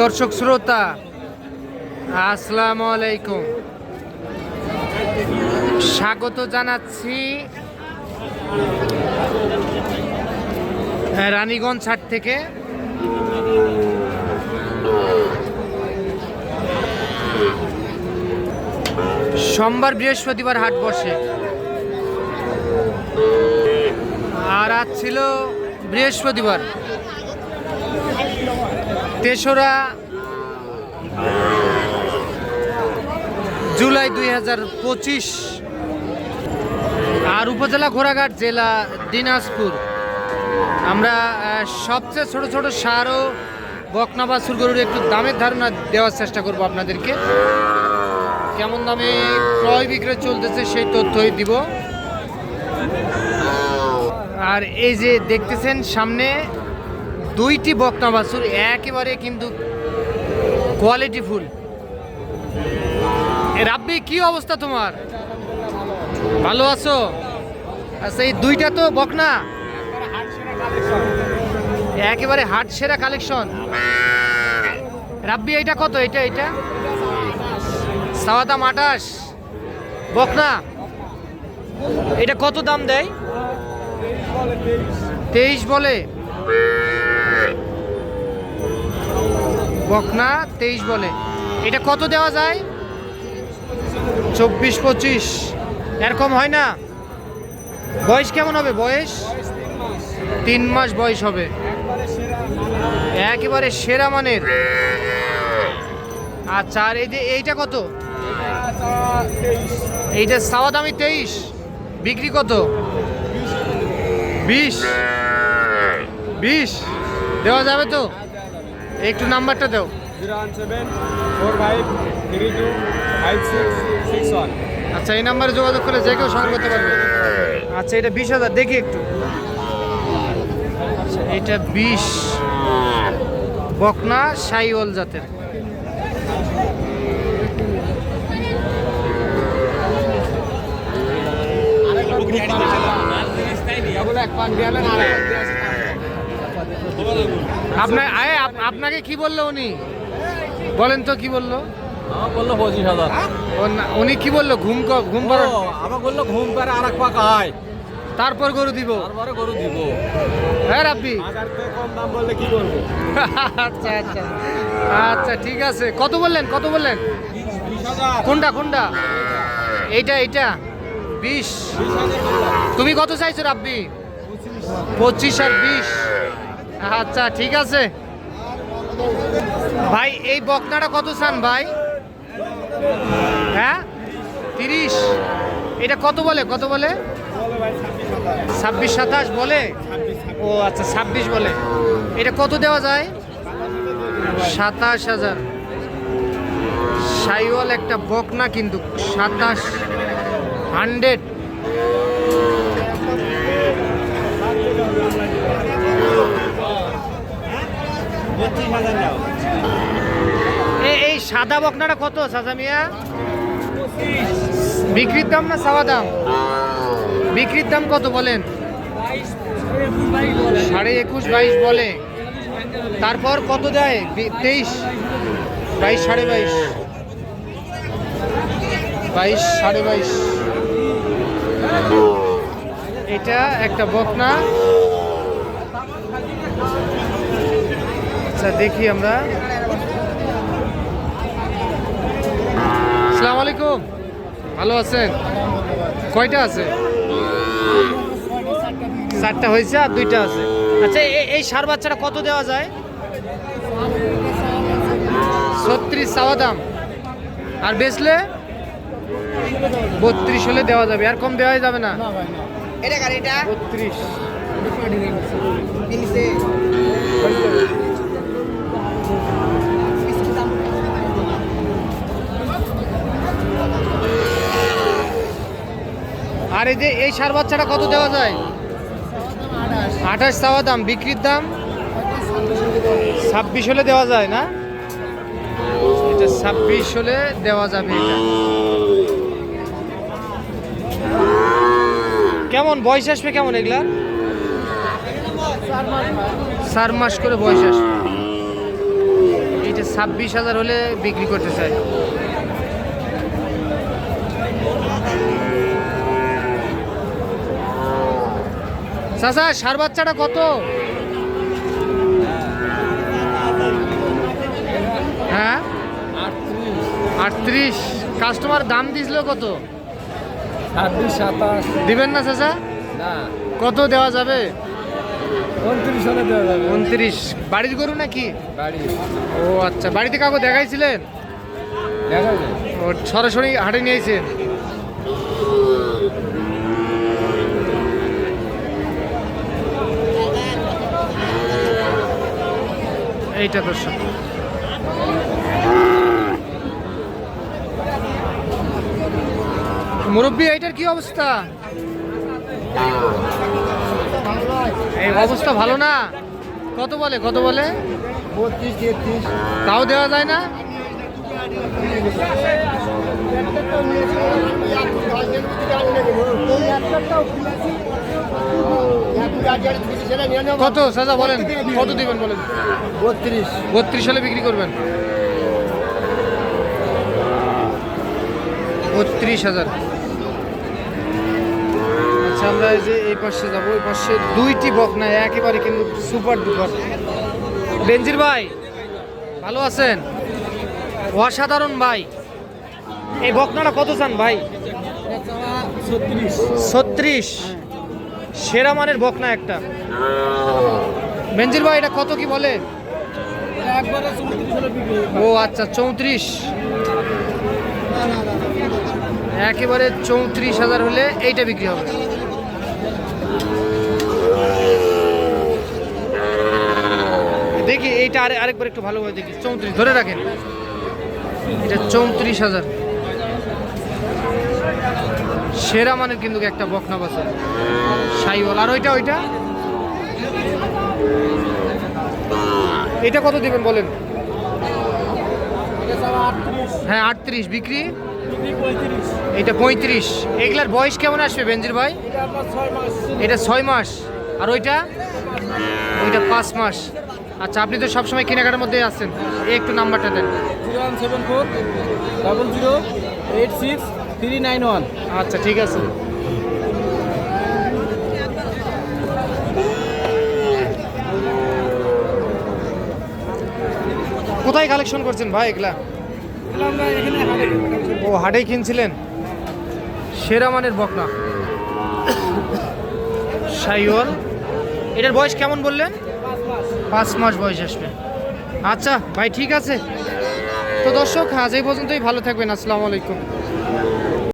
দর্শক শ্রোতা, আসসালামু আলাইকুম। স্বাগত জানাচ্ছি রানীগঞ্জ হাট থেকে। সোমবার বৃহস্পতিবার হাট বসে। আর আজ ছিল বৃহস্পতিবার। তেসরা জুলাই দুই হাজার পঁচিশ, আর উপজেলা ঘোড়াঘাট জেলা দিনাজপুর। আমরা সবচেয়ে ছোট ছোট সার ও বকনা বাছুর গরুর একটু দামের ধারণা দেওয়ার চেষ্টা করব আপনাদেরকে। কেমন দামে ক্রয় বিক্রয় চলতেছে সেই তথ্যই দিব। আর এই যে দেখতেছেন সামনে দুইটি বকনা বাছুর একেবারে কিন্তু কোয়ালিটি ফুল। রাব্বি, কি অবস্থা তোমার? ভালো আছো? আচ্ছা এই দুইটা তো বকনা? একেবারে হাট সেরা কালেকশন রাব্বি এটা কত? এটা এটা সাওয়া দাম আঠাশ বকনা? এটা কত দাম দেয়? তেইশ বলে। বকনা তেইশ বলে। এটা কত দেওয়া যায়? চব্বিশ পঁচিশ। এরকম হয় না? বয়স কেমন হবে? বয়স? তিন মাস বয়স হবে। একেবারে সেরা মানের। আচ্ছা আর এই যে এইটা কত? এইটা সাওয়া দামি তেইশ। বিক্রি কত? বিশ। বিশ। দেওয়া যাবে তো? একটু নাম্বারটা দাও। Zero one seven four five three two five six six one. আচ্ছা এই নাম্বারে যোগাযোগ করে যে কেউ সংগ্রহ করতে পারবে। আচ্ছা এটা বিশ হাজার দেখি একটু। আচ্ছা এটা বিশ। বকনা সাইওয়াল জাতের। আপনার আরে আপ- আপনাকে কি বলল উনি? বলেন তো কি বলল? আমার বলল পঁচিশ হাজার। উনি কি বলল? ঘুম ঘুম পাড়া আমার বলল ঘুম পারে আর এক পাকা হয় তারপর গরু দিব। তারপরে গরু দিব। হ্যাঁ রাব্বি। কম দাম বললে কি করব? আচ্ছা আচ্ছা। আচ্ছা ঠিক আছে। কত বললেন কত বললেন? কোনটা কোনটা? এইটা এইটা? বিশ। তুমি কত চাইছো রাব্বি? পঁচিশ আর বিশ। আচ্ছা ঠিক আছে। ভাই, এই বকনাটা কত চান ভাই? হ্যাঁ? তিরিশ। এটা কত বলে? কত বলে? ছাব্বিশ সাতাশ বলে? ও আচ্ছা ছাব্বিশ বলে। এটা কত দেওয়া যায়? সাতাশ হাজার। সাইওয়াল একটা বকনা কিন্তু, সাতাশ হান্ড্রেড পঁচিশ হাজার নাও এই সাদা বকনাটা কত, সাজা মিয়া? বিক্রির দাম না সাওয়া দাম? বিক্রির দাম কত বলেন? সাড়ে একুশ বাইশ বলে। তারপর কত দেয়? তেইশ। বাইশ, সাড়ে বাইশ। বাইশ, সাড়ে বাইশ। এটা একটা বকনা। আচ্ছা দেখি আমরা। আসসালামু আলাইকুম। ভালো আছেন? কয়টা আছে? চারটা হয়েছে আর দুইটা আছে। আচ্ছা এই সার বাচ্চাটা কত দেওয়া যায়? ছত্রিশ চাওয়া দাম। আর বেচলে? বত্রিশ হলে দেওয়া যাবে। আর কম দেওয়াই যাবে না? বত্রিশ। আর এই যে এই সার বাচ্চাটা কত দেওয়া যায়? আঠাশ চাওয়া দাম, বিক্রির দাম? ছাব্বিশ হলে দেওয়া যায় না? এটা ছাব্বিশ হলে দেওয়া যাবে এটা। কেমন, বয়স আসবে কেমন এগুলা চার মাস করে বয়স আসবে। ছাব্বিশ হাজার হলে বিক্রি করতে চাই চাচা সার বাচ্চাটা কত? হ্যাঁ? আটত্রিশ। কাস্টমার দাম দিছিল কত? ছাব্বিশ সাতাশ দিবেন না চাচা? না। কত দেওয়া যাবে? উনত্রিশ হলে দেওয়া যাবে। উনত্রিশ। বাড়ির গরু নাকি? বাড়ি। ও আচ্ছা বাড়িতে কাউকে দেখাইছিলেন? সরাসরি হাটে নিয়েছেন এইটা দর্শক। মুরব্বী, এইটার কি অবস্থা? এই অবস্থা ভালো না? কত বলে কত বলে? তাও দেওয়া যায় না? কত সাজা বলেন? কত দিবেন বলেন? বত্রিশ। বত্রিশ সালে বিক্রি করবেন? বত্রিশ হাজার। আচ্ছা আমরা এই যে এই পাশে যাব এই পাশে দুইটি বকনা একেবারে কিন্তু সুপার ডুপার। বেঞ্জির ভাই ভালো আছেন? অসাধারণ ভাই। এই বকনাটা কত চান ভাই? ছত্রিশ। সেরা মানের বকনা একটা। বেঞ্জির ভাই এটা কত কি বলে? একবারে চৌত্রিশ হলে বিক্রি ও আচ্ছা চৌত্রিশ। একেবারে চৌত্রিশ হাজার হলে এইটা বিক্রি হবে। দেখি এইটা আরে আরেকবার একটু ভালোভাবে দেখি। চৌত্রিশ ধরে রাখেন। এটা চৌত্রিশ হাজার। সেরা মানের কিন্তু একটা বকনা বাসে সাইওয়াল আর ওইটা ওইটা? এটা কত দিবেন বলেন? হ্যাঁ আটত্রিশ। বিক্রি? এটা পঁয়ত্রিশ। এগুলার বয়স কেমন আসবে বেঞ্জির ভাই? এটা ছয় মাস। আর ওইটা? ওইটা পাঁচ মাস। আচ্ছা আপনি তো সবসময় কেনাকাটার মধ্যে আছেন। একটু নাম্বারটা দেন। Zero one seven four, double zero, eight six three nine one. আচ্ছা ঠিক আছে। কোথায় কালেকশন করছেন ভাই এগুলা? ও, হাটেই কিনছিলেন? সেরা মানের বকনা। সাইওয়াল এটার বয়স কেমন বললেন? পাঁচ মাস বয়স আসবে। আচ্ছা ভাই, ঠিক আছে। তো দর্শক, আজ এই পর্যন্তই। ভালো থাকবেন। আসসালামু আলাইকুম।